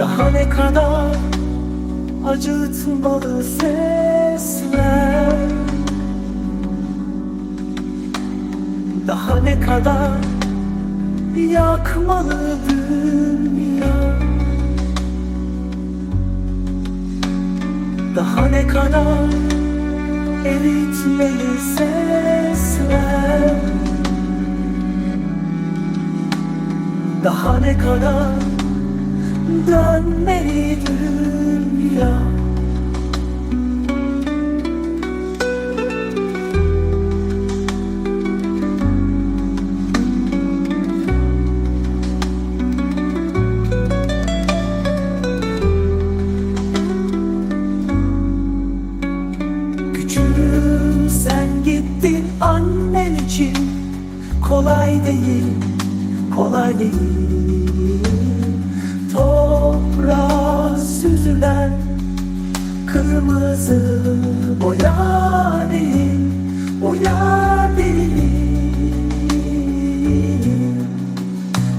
Daha ne kadar acıtmalı sesler. Daha ne kadar yakmalı dünya. Daha ne kadar eritmeli sesler. Daha ne kadar dönmeli dünya Küçüğüm sen gittin annen için. Kolay değil, kolay değil süzülen kırmızı boya değil Boya değil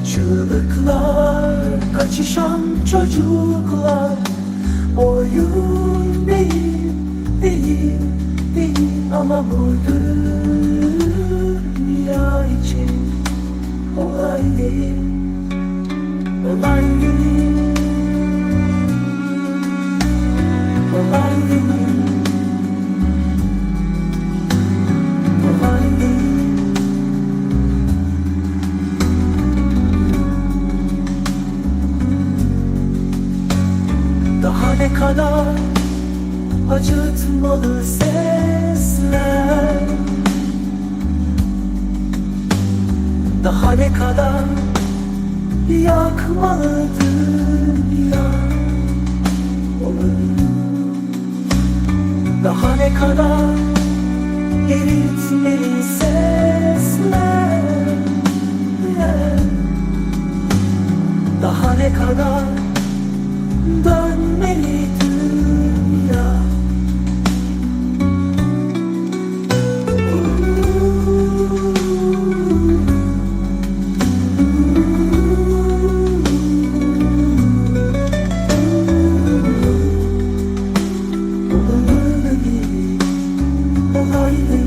Çığlıklar, kaçışan çocuklar Oyun değil, değil, değil Ama bu dünya için. Olay değil, olay ne kadar acıtmalı sesler. Daha ne kadar yakmalı dünya Daha ne kadar eritmeli sesler. Daha ne kadar everything.